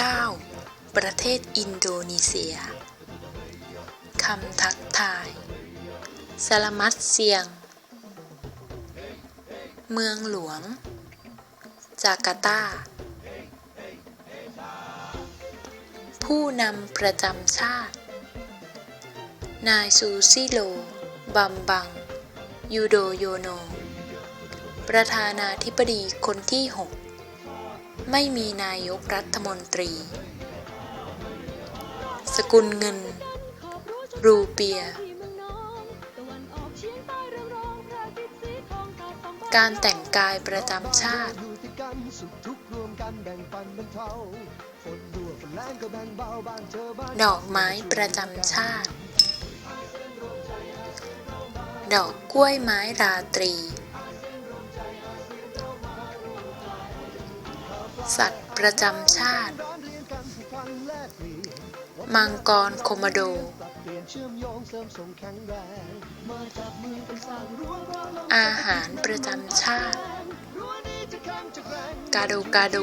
9 ประเทศอินโดนีเซีย คำทักทายสลามัตเซียง เมืองหลวง จาการ์ตา ผู้นำประจำชาติ นายซูซิโล บัมบัง ยูโดโยโน ประธานาธิบดีคนที่ 6 ไม่มีนายกรัฐมนตรี สกุลเงิน รูเปีย การแต่งกายประจำชาติ ดอกไม้ประจำชาติ ดอกกล้วยไม้ราตรี สัตว์ประจำชาติ มังกรโคโมโด อาหารประจำชาติ กาโดกาโด